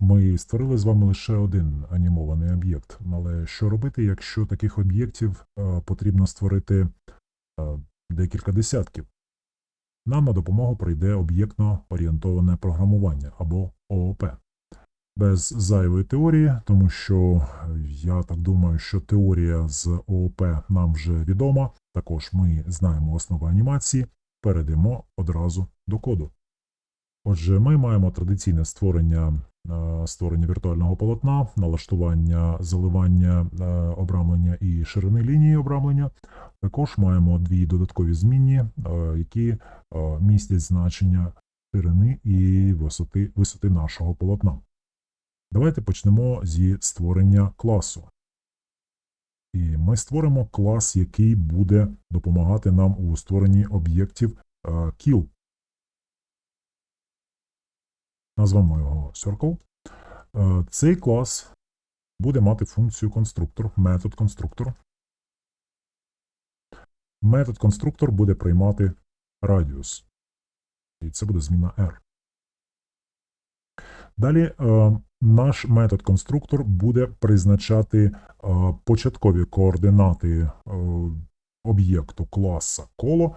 Ми створили з вами лише один анімований об'єкт. Але що робити, якщо таких об'єктів е, потрібно створити е, декілька десятків? Нам на допомогу прийде об'єктно орієнтоване програмування або ООП. Без зайвої теорії, тому що я так думаю, що теорія з ООП нам вже відома. Також ми знаємо основи анімації. Перейдемо одразу до коду. Отже, ми маємо традиційне створення, створення віртуального полотна, налаштування заливання е, обрамлення і ширини лінії обрамлення. Також маємо дві додаткові змінні, е, які е, містять значення ширини і висоти, висоти нашого полотна. Давайте почнемо зі створення класу. І ми створимо клас, який буде допомагати нам у створенні об'єктів е, Назвемо його Circle. Е, Цей клас буде мати функцію конструктор, метод конструктор. Метод конструктор буде приймати радіус. І це буде зміна R. Далі е, наш метод конструктор буде призначати е, початкові координати об'єкту класа коло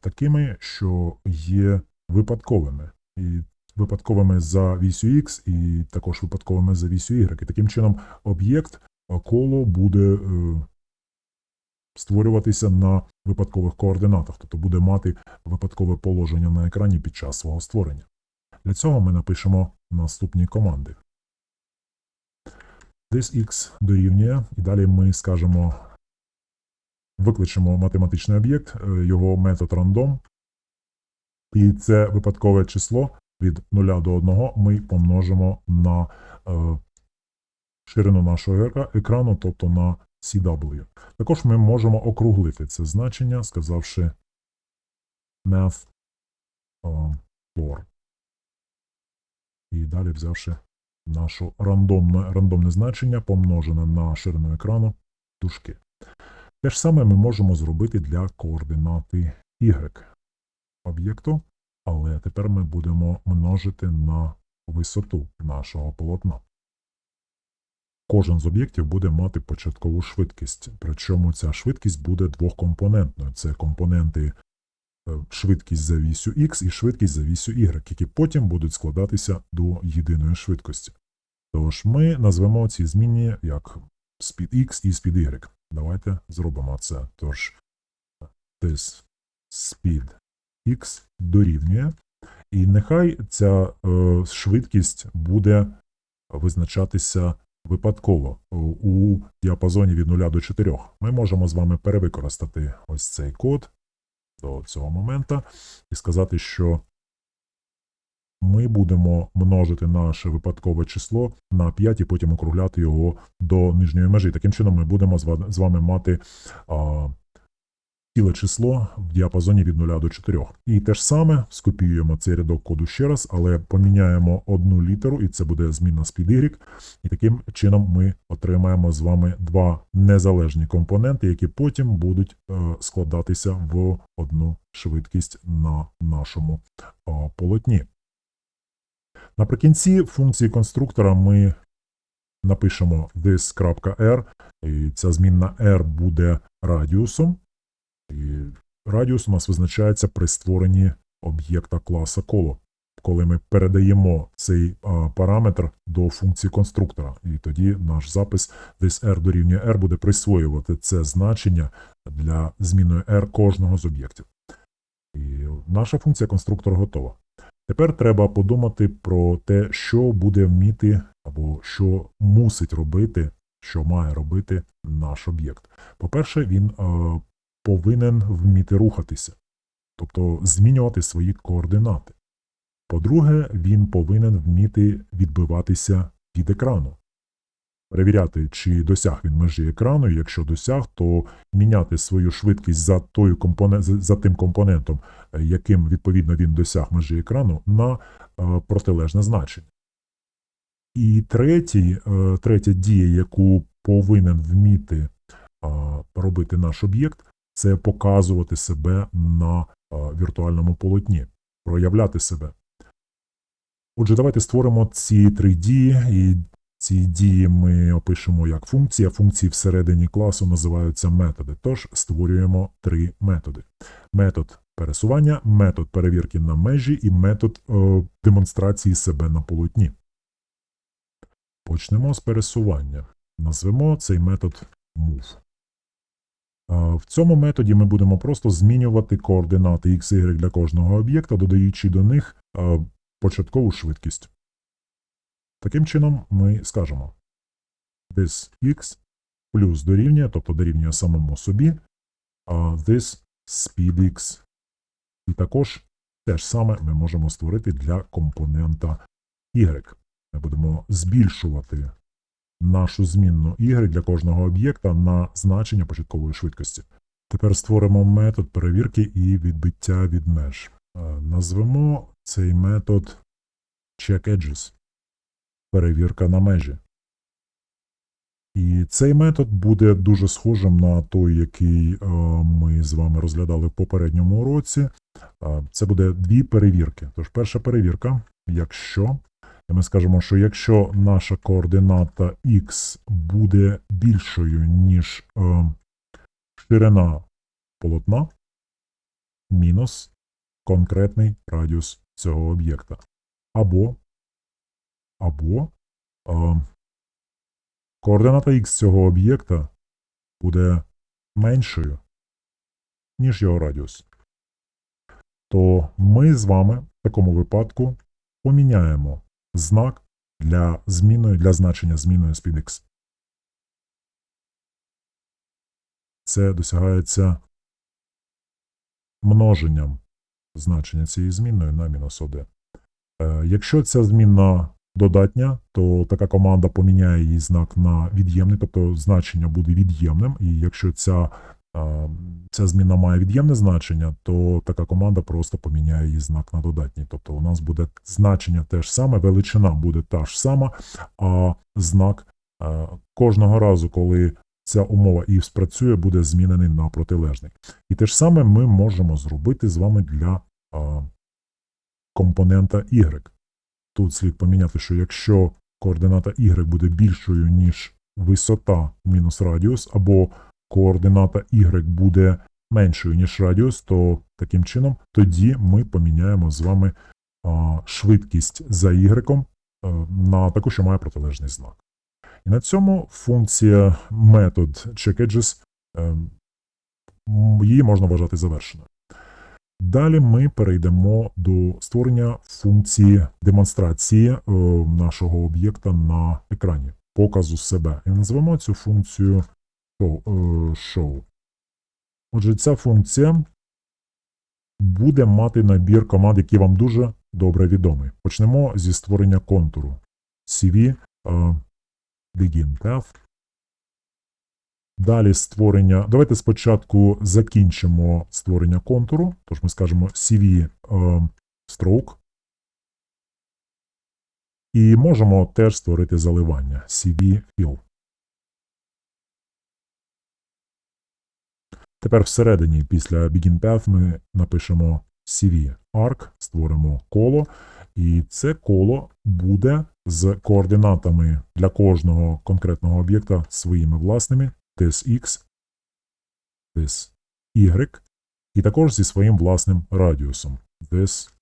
такими, що є випадковими. І випадковими за вісю X і також випадковими за вісю Y. І таким чином об'єкт е, коло буде е, створюватися на випадкових координатах, тобто буде мати випадкове положення на екрані під час свого створення. Для цього ми напишемо наступні команди. This дорівнює, і далі ми скажемо, викличемо математичний об'єкт, е, його метод random, і це випадкове число від 0 до 1 ми помножимо на е, ширину нашого екрану, тобто на CW. Також ми можемо округлити це значення, сказавши math е, floor. І далі взявши наше рандомне, рандомне значення, помножене на ширину екрану дужки. Те ж саме ми можемо зробити для координати y об'єкту, але тепер ми будемо множити на висоту нашого полотна. Кожен з об'єктів буде мати початкову швидкість, причому ця швидкість буде двохкомпонентною. Це компоненти е, швидкість за вісю x і швидкість за вісю y, які потім будуть складатися до єдиної швидкості. Тож ми назвемо ці змінні як speed x і speed y. Давайте зробимо це. Тож this speed x дорівнює, і нехай ця е, швидкість буде визначатися випадково у- у діапазоні від 0 до 4. Ми можемо з вами перевикористати ось цей код до цього моменту і сказати, що ми будемо множити наше випадкове число на 5 і потім округляти його до нижньої межі. Таким чином ми будемо з ва- з вами мати ціле число в діапазоні від 0 до 4. І те ж саме скопіюємо цей рядок коду ще раз, але поміняємо одну літеру, і це буде зміна speed y. І таким чином ми отримаємо з вами два незалежні компоненти, які потім будуть е, складатися в одну швидкість на нашому е, полотні. Наприкінці функції конструктора ми напишемо this.r, і ця змінна r буде радіусом. І радіус у нас визначається при створенні об'єкта класа коло, коли ми передаємо цей параметр до функції конструктора. І тоді наш запис this r дорівнює r буде присвоювати це значення для зміною r кожного з об'єктів. І наша функція конструктор готова. Тепер треба подумати про те, що буде вміти або що мусить робити, що має робити наш об'єкт. По-перше, він повинен вміти рухатися, тобто змінювати свої координати. По-друге, він повинен вміти відбиватися від екрану, перевіряти, чи досяг він межі екрану. і Якщо досяг, то міняти свою швидкість за, тою компонент, за- тим компонентом, е, яким відповідно він досяг межі екрану, на е, протилежне значення. І третій, е, третя дія, яку повинен вміти робити наш об'єкт, це показувати себе на віртуальному полотні, проявляти себе. Отже, давайте створимо ці три дії, і ці дії ми опишемо як функції, а функції всередині класу називаються методи. Тож створюємо три методи: метод пересування, метод перевірки на межі і метод е, демонстрації себе на полотні. Почнемо з пересування. Назвемо цей метод move. В цьому методі ми будемо просто змінювати координати x, y для кожного об'єкта, додаючи до них початкову швидкість. Таким чином, ми скажемо this x плюс дорівнює, тобто дорівнює самому собі, this speed x. І також те ж саме ми можемо створити для компонента y. Ми будемо збільшувати нашу змінну y для кожного об'єкта на значення початкової швидкості. Тепер створимо метод перевірки і відбиття від меж. Е, Назвемо цей метод checkEdges перевірка на межі. І цей метод буде дуже схожим на той, який е, ми з вами розглядали в попередньому уроці. Е, Це буде дві перевірки. Тож перша перевірка, якщо ми скажемо, що якщо наша координата x буде більшою, ніж е, ширина полотна, мінус конкретний радіус цього об'єкта. Або, або е, координата x цього об'єкта буде меншою, ніж його радіус. То ми з вами в такому випадку поміняємо знак для змінної, для значення змінної SpeedX. Це досягається множенням значення цієї змінної на мінус 1. Е, Якщо ця змінна додатня, то така команда поміняє її знак на від'ємний, тобто значення буде від'ємним. І якщо ця, ця зміна має від'ємне значення, то така команда просто поміняє її знак на додатній. Тобто у нас буде значення те ж саме, величина буде та ж сама, а знак е, кожного разу, коли ця умова if спрацює, буде змінений на протилежний. І те ж саме ми можемо зробити з вами для компонента y. Тут слід поміняти, що якщо координата y буде більшою, ніж висота мінус радіус, або координата y буде меншою, ніж радіус, то таким чином тоді ми поміняємо з вами швидкість за y а, на таку, що має протилежний знак. І на цьому функція метод checkEdges, ем, її можна вважати завершеною. Далі ми перейдемо до створення функції демонстрації е, нашого об'єкта на екрані, показу себе. І назвемо цю функцію show. е. Отже, ця функція буде мати набір команд, які вам дуже добре відомі. Почнемо зі створення контуру. CV е, begin path. Далі створення. Давайте спочатку закінчимо створення контуру. Тож ми скажемо CV е, stroke. І можемо теж створити заливання CV fill. Тепер всередині після begin path ми напишемо CV arc, створимо коло, і це коло буде з координатами для кожного конкретного об'єкта своїми власними this x, this y, і також зі своїм власним радіусом this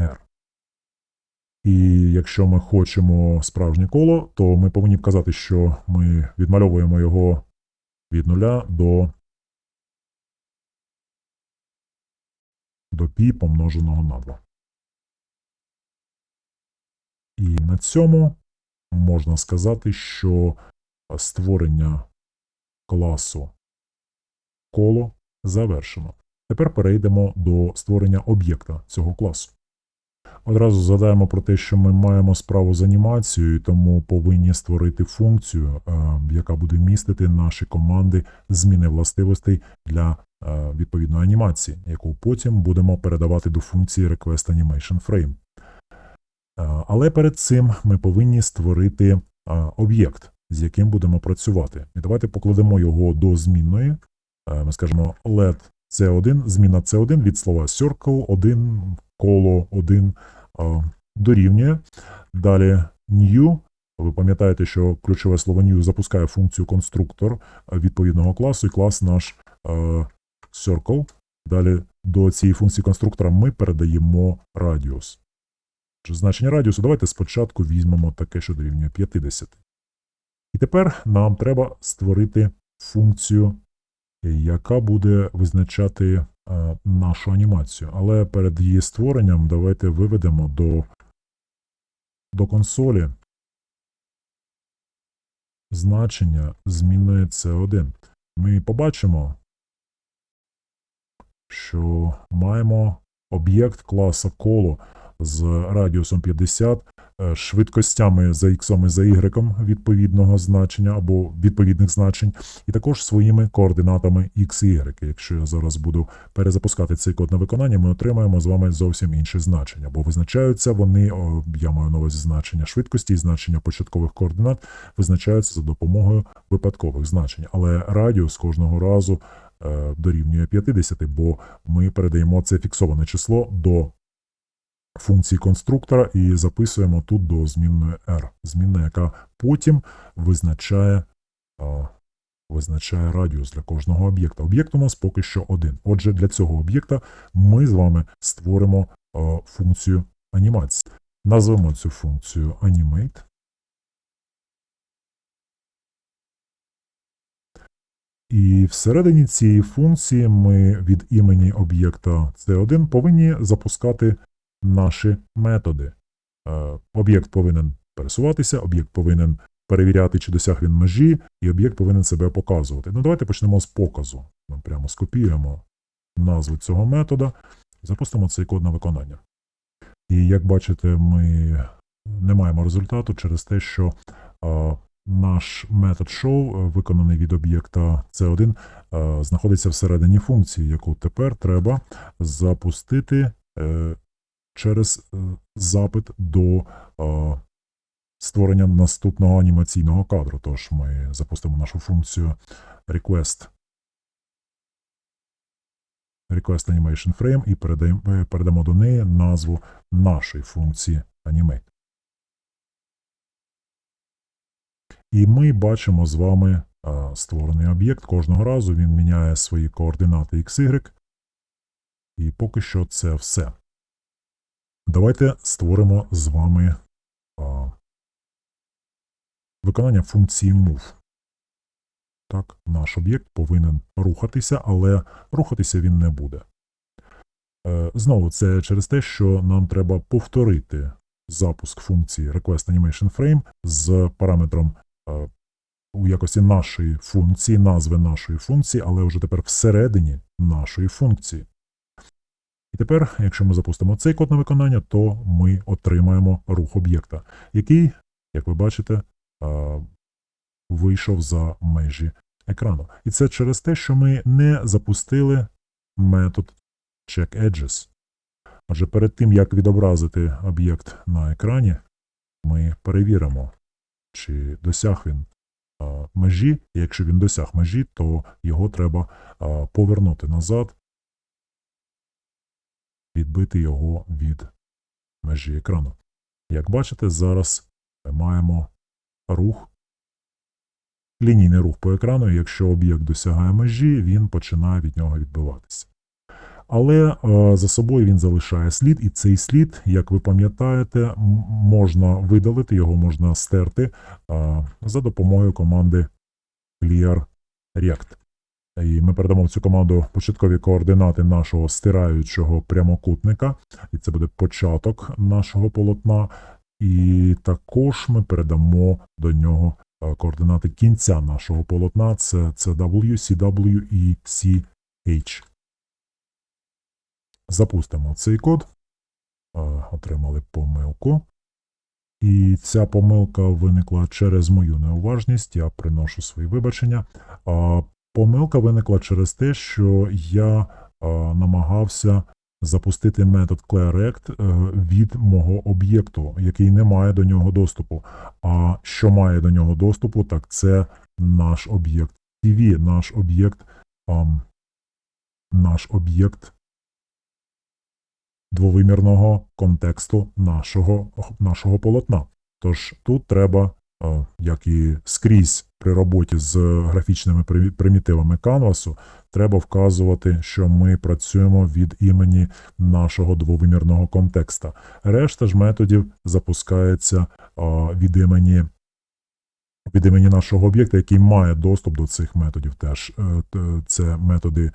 r. І якщо ми хочемо справжнє коло, то ми повинні вказати, що ми відмальовуємо його від нуля до до π помноженого на 2. І на цьому можна сказати, що створення класу коло завершено. Тепер перейдемо до створення об'єкта цього класу. Одразу згадаємо про те, що ми маємо справу з анімацією, тому повинні створити функцію, е, яка буде містити наші команди зміни властивостей для е, відповідної анімації, яку потім будемо передавати до функції Request Animation Frame. Е, Але перед цим ми повинні створити об'єкт, з яким будемо працювати. І давайте покладемо його до змінної. Ми скажемо let C1, зміна C1 від слова circle, 1, коло 1, дорівнює. Далі new. Ви пам'ятаєте, що ключове слово new запускає функцію конструктор відповідного класу, і клас наш circle. Далі до цієї функції конструктора ми передаємо радіус. Значення радіусу давайте спочатку візьмемо таке, що дорівнює 50. І тепер нам треба створити функцію, яка буде визначати нашу анімацію. Але перед її створенням давайте виведемо до, до консолі значення змінної C1. Ми побачимо, що маємо об'єкт класа коло з радіусом 50, е, швидкостями за x і за y відповідного значення або відповідних значень, і також своїми координатами x y. Якщо я зараз буду перезапускати цей код на виконання, ми отримаємо з вами зовсім інші значення, бо визначаються вони, я маю на увазі значення швидкості і значення початкових координат, визначаються за допомогою випадкових значень. Але радіус кожного разу е, дорівнює 50, бо ми передаємо це фіксоване число до функції конструктора і записуємо тут до змінної r. Змінна, яка потім визначає, визначає радіус для кожного об'єкта. Об'єкт у нас поки що один. Отже, для цього об'єкта ми з вами створимо функцію анімації. Назвемо цю функцію animate. І всередині цієї функції ми від імені об'єкта C1 повинні запускати наші методи. Е, Об'єкт повинен пересуватися, об'єкт повинен перевіряти, чи досяг він межі, і об'єкт повинен себе показувати. Ну, давайте почнемо з показу. Ми прямо скопіюємо назву цього метода запустимо цей код на виконання. І як бачите, ми не маємо результату через те, що е, наш метод show, е, виконаний від об'єкта C1, е, знаходиться всередині функції, яку тепер треба запустити через е, запит до е, створення наступного анімаційного кадру. Тож ми запустимо нашу функцію request request animation frame і передаємо, е, передамо до неї назву нашої функції animate. І ми бачимо з вами створений об'єкт. Кожного разу він міняє свої координати XY. І поки що це все. Давайте створимо з вами а, виконання функції move. Так, наш об'єкт повинен рухатися, але рухатися він не буде. Е, знову, це через те, що нам треба повторити запуск функції Request Animation Frame з параметром е, у якості нашої функції, назви нашої функції, але вже тепер всередині нашої функції. І тепер, якщо ми запустимо цей код на виконання, то ми отримаємо рух об'єкта, який, як ви бачите, вийшов за межі екрану. І це через те, що ми не запустили метод checkEdges. Отже, перед тим, як відобразити об'єкт на екрані, ми перевіримо, чи досяг він межі. І якщо він досяг межі, то його треба повернути назад відбити його від межі екрану. Як бачите, зараз ми маємо рух, лінійний рух по екрану, і якщо об'єкт досягає межі, він починає від нього відбиватися. Але е, за собою він залишає слід, і цей слід, як ви пам'ятаєте, можна видалити, його можна стерти е, за допомогою команди clear react. І ми передамо в цю команду початкові координати нашого стираючого прямокутника, і це буде початок нашого полотна. І також ми передамо до нього е, координати кінця нашого полотна. Це CW, CW і CH. Запустимо цей код. Е, отримали помилку. І ця помилка виникла через мою неуважність. Я приношу свої вибачення. Помилка виникла через те, що я а, намагався запустити метод ClearAct е, від мого об'єкту, який не має до нього доступу. А що має до нього доступу, так це наш об'єкт TV, наш об'єкт, наш об'єкт двовимірного контексту нашого, нашого полотна. Тож тут треба, е, як і скрізь при роботі з графічними примітивами канвасу, треба вказувати, що ми працюємо від імені нашого двовимірного контекста. Решта ж методів запускається від імені. Від імені нашого об'єкта, який має доступ до цих методів, теж Е, це методи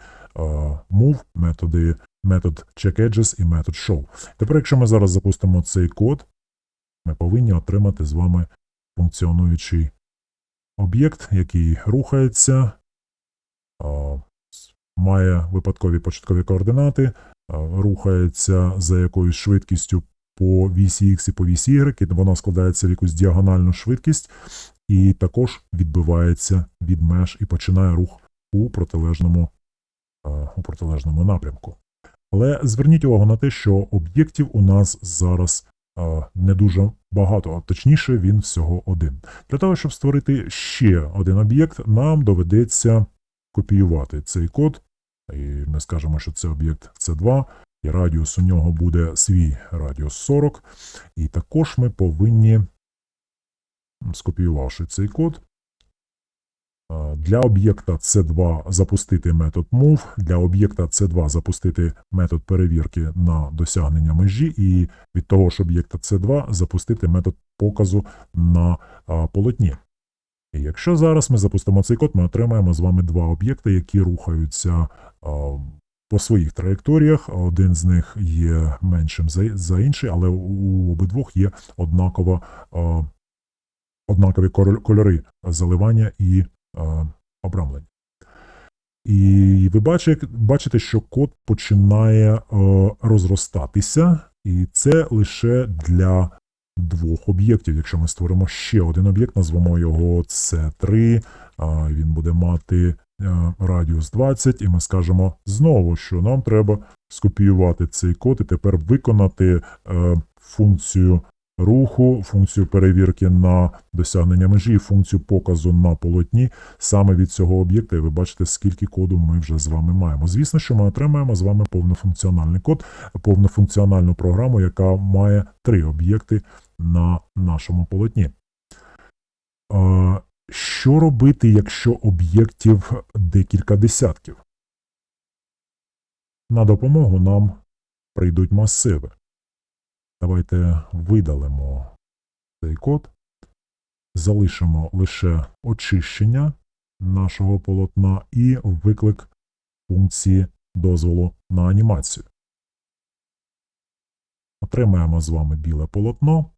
move, методи метод checkEdges і метод show. Тепер, якщо ми зараз запустимо цей код, ми повинні отримати з вами функціонуючий об'єкт, який рухається, має випадкові початкові координати, рухається за якоюсь швидкістю по вісі X і по вісі Y, воно складається в якусь діагональну швидкість, і також відбивається від меж і починає рух у протилежному, у протилежному напрямку. Але зверніть увагу на те, що об'єктів у нас зараз не дуже багато, а точніше, він всього один. Для того, щоб створити ще один об'єкт, нам доведеться копіювати цей код, і ми скажемо, що це об'єкт C2, і радіус у нього буде свій радіус 40. І також ми повинні, скопіювавши цей код, для об'єкта C2 запустити метод move, для об'єкта C2 запустити метод перевірки на досягнення межі, і від того ж об'єкта C2 запустити метод показу на полотні. І якщо зараз ми запустимо цей код, ми отримаємо з вами два об'єкти, які рухаються по своїх траєкторіях. Один з них є меншим за, інший, але у, обидвох є однаково, однакові кольори заливання і обрамлення. І ви бачите, що код починає е, розростатися, і це лише для двох об'єктів. Якщо ми створимо ще один об'єкт, назвемо його C3, а, він буде мати е, радіус 20, і ми скажемо знову, що нам треба скопіювати цей код і тепер виконати е, функцію руху, функцію перевірки на досягнення межі, функцію показу на полотні саме від цього об'єкта, і ви бачите, скільки коду ми вже з вами маємо. Звісно, що ми отримаємо з вами повнофункціональний код, повнофункціональну програму, яка має три об'єкти на нашому полотні. Що робити, якщо об'єктів декілька десятків? На допомогу нам прийдуть масиви. Давайте видалимо цей код, залишимо лише очищення нашого полотна і виклик функції дозволу на анімацію. Отримаємо з вами біле полотно.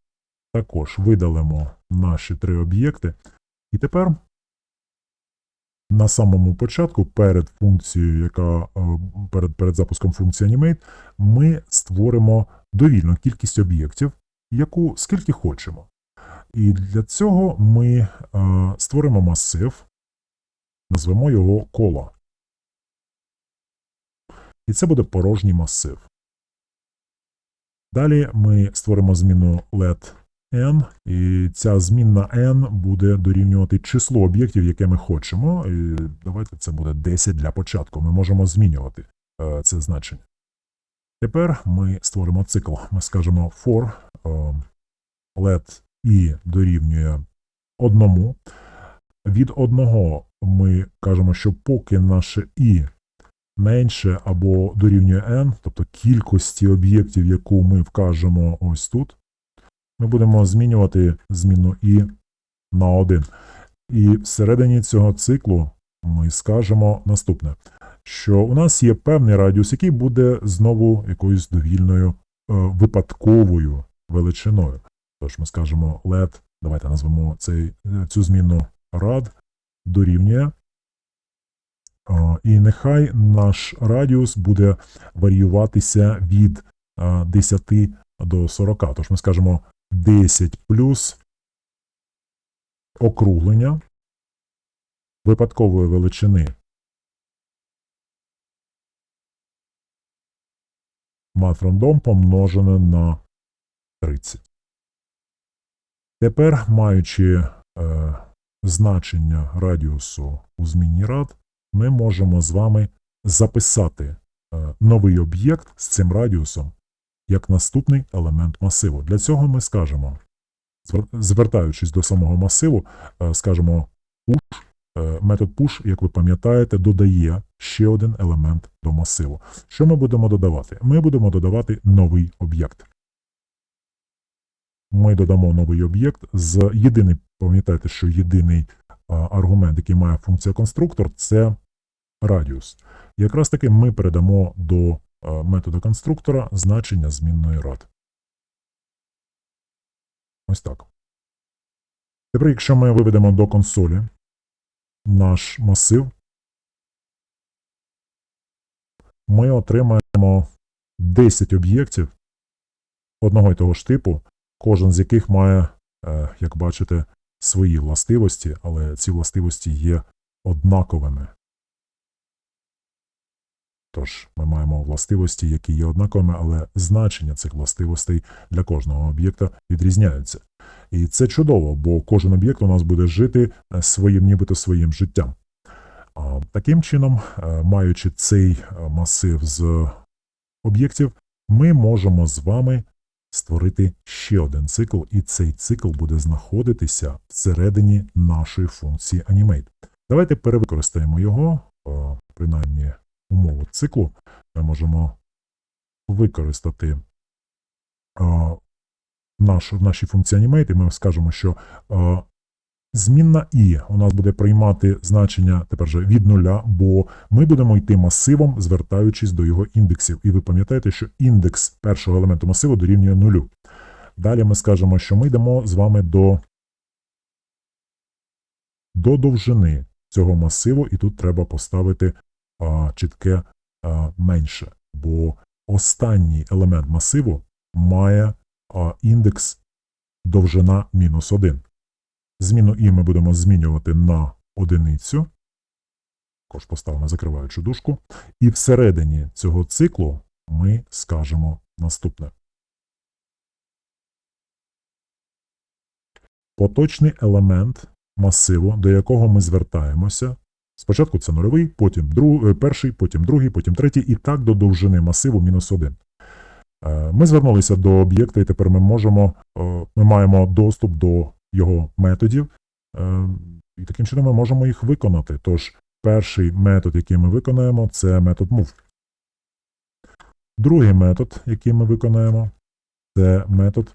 Також видалимо наші три об'єкти. І тепер на самому початку, перед функцією, яка е, перед, перед запуском функції Animate, ми створимо довільну кількість об'єктів, яку скільки хочемо. І для цього ми е, створимо масив, назвемо його коло. І це буде порожній масив. Далі ми створимо зміну let n, і ця змінна n буде дорівнювати число об'єктів, яке ми хочемо. І давайте це буде 10 для початку. Ми можемо змінювати е, це значення. Тепер ми створимо цикл. Ми скажемо for е, let i дорівнює одному. Від одного ми кажемо, що поки наше і менше або дорівнює n, тобто кількості об'єктів, яку ми вкажемо ось тут, ми будемо змінювати зміну і на 1. І всередині цього циклу ми скажемо наступне, що у нас є певний радіус, який буде знову якоюсь довільною е, випадковою величиною. Тож ми скажемо let, давайте назвемо цей, е, цю зміну rad дорівнює. Е, І нехай наш радіус буде варіюватися від е, 10 до 40. Тож ми скажемо 10 плюс округлення випадкової величини матрандом помножене на 30. Тепер, маючи е, значення радіусу у змінній рад, ми можемо з вами записати е, новий об'єкт з цим радіусом як наступний елемент масиву. Для цього ми скажемо, звертаючись до самого масиву, е, скажемо push, метод push, як ви пам'ятаєте, додає ще один елемент до масиву. Що ми будемо додавати? Ми будемо додавати новий об'єкт. Ми додамо новий об'єкт з єдиний, пам'ятайте, що єдиний аргумент, який має функція конструктор, це радіус. Якраз таки ми передамо до методу конструктора значення змінної рад. Ось так. Тепер, якщо ми виведемо до консолі наш масив, ми отримаємо 10 об'єктів одного і того ж типу, кожен з яких має, е, як бачите, свої властивості, але ці властивості є однаковими. Тож ми маємо властивості, які є однаковими, але значення цих властивостей для кожного об'єкта відрізняються. І це чудово, бо кожен об'єкт у нас буде жити е, своїм, нібито своїм життям. Таким чином, е, маючи цей е, масив з об'єктів, ми можемо з вами створити ще один цикл, і цей цикл буде знаходитися всередині нашої функції Animate. Давайте перевикористаємо його, принаймні умову циклу. Ми можемо використати е, нашу, в нашій функції Animate, і ми скажемо, що е, змінна і у нас буде приймати значення тепер же від нуля, бо ми будемо йти масивом, звертаючись до його індексів. І ви пам'ятаєте, що індекс першого елементу масиву дорівнює нулю. Далі ми скажемо, що ми йдемо з вами до, до довжини цього масиву, і тут треба поставити а, чітке а, менше, бо останній елемент масиву має а, індекс довжина мінус 1. Зміну і ми будемо змінювати на одиницю. Також поставимо закриваючу дужку. І всередині цього циклу ми скажемо наступне. Поточний елемент масиву, до якого ми звертаємося. Спочатку це нульовий, потім друг, е, перший, потім другий, потім третій, і так до довжини масиву мінус 1. Е, Ми звернулися до об'єкта, і тепер ми можемо, е, ми маємо доступ до його методів, е, і таким чином ми можемо їх виконати. Тож, перший метод, який ми виконаємо, це метод move. Другий метод, який ми виконаємо, це метод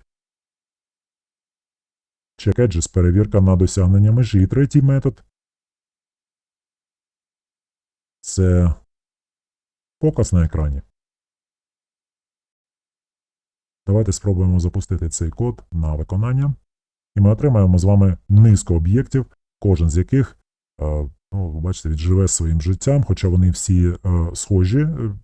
checkEdges, перевірка на досягнення межі. Третій метод це показ на екрані. Давайте спробуємо запустити цей код на виконання. І ми отримаємо з вами низку об'єктів, кожен з яких, е, ну, ви бачите, відживе своїм життям, хоча вони всі е, схожі, е,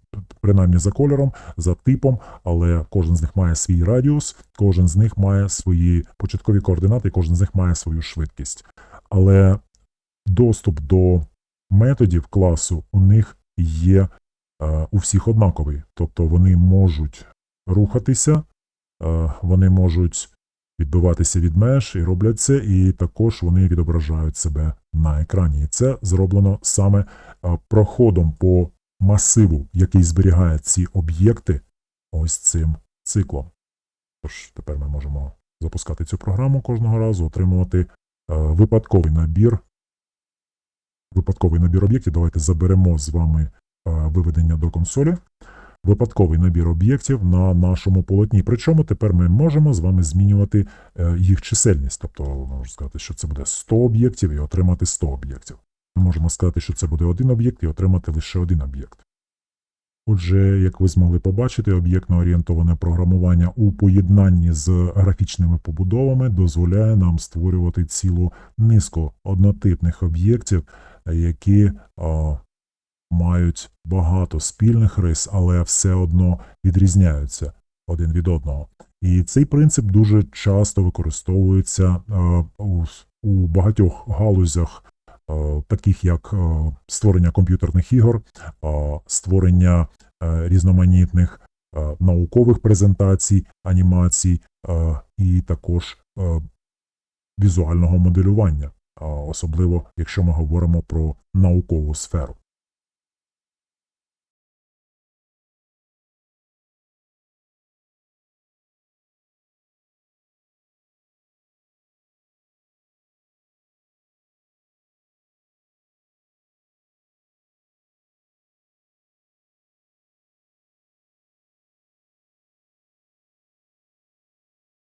принаймні за кольором, за типом, але кожен з них має свій радіус, кожен з них має свої початкові координати, кожен з них має свою швидкість. Але доступ до методів класу у них є у всіх однаковий. Тобто вони можуть рухатися, вони можуть відбиватися від меж і роблять це, і також вони відображають себе на екрані. І це зроблено саме е, проходом по масиву, який зберігає ці об'єкти ось цим циклом. Тож тепер ми можемо запускати цю програму кожного разу, отримувати е, випадковий набір. Випадковий набір об'єктів. Давайте заберемо з вами е, виведення до консолі випадковий набір об'єктів на нашому полотні. Причому тепер ми можемо з вами змінювати е, їх чисельність. Тобто, можна сказати, що це буде 100 об'єктів і отримати 100 об'єктів. Ми можемо сказати, що це буде один об'єкт і отримати лише один об'єкт. Отже, як ви змогли побачити, об'єктно-орієнтоване програмування у поєднанні з графічними побудовами дозволяє нам створювати цілу низку однотипних об'єктів, які мають багато спільних рис, але все одно відрізняються один від одного. І цей принцип дуже часто використовується е, у, багатьох галузях, е, таких як е, створення комп'ютерних ігор, створення різноманітних наукових презентацій, анімацій і також візуального моделювання, особливо якщо ми говоримо про наукову сферу.